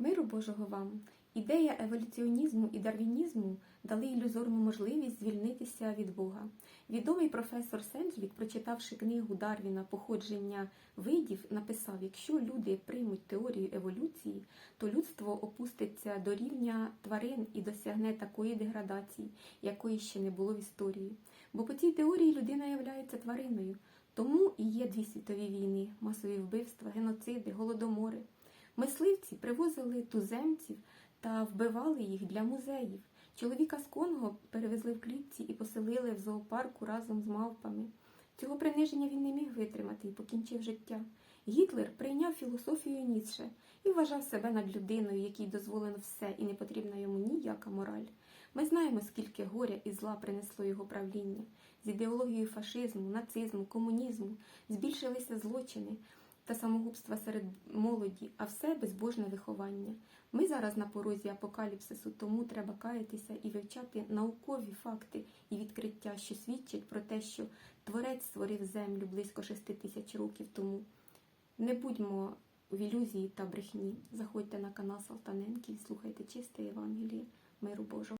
Миру Божого вам! Ідея еволюціонізму і дарвінізму дали ілюзорну можливість звільнитися від Бога. Відомий професор Седжвік, прочитавши книгу Дарвіна Походження видів, написав: якщо люди приймуть теорію еволюції, то людство опуститься до рівня тварин і досягне такої деградації, якої ще не було в історії. Бо по цій теорії людина являється твариною. Тому і є дві світові війни, масові вбивства, геноциди, голодомори. Мисливці привозили туземців та вбивали їх для музеїв. Чоловіка з Конго перевезли в клітці і поселили в зоопарку разом з мавпами. Цього приниження він не міг витримати і покінчив життя. Гітлер прийняв філософію Ніцше і вважав себе над людиною, якій дозволено все і не потрібна йому ніяка мораль. Ми знаємо, скільки горя і зла принесло його правління. З ідеологією фашизму, нацизму, комунізму збільшилися злочини та самогубства серед молоді, а все безбожне виховання. Ми зараз на порозі апокаліпсису, тому треба каятися і вивчати наукові факти і відкриття, що свідчать про те, що Творець створив землю близько шести тисяч років тому. Не будьмо в ілюзії та брехні. Заходьте на канал Салтаненків, слухайте чисте Євангеліє, миру Божого.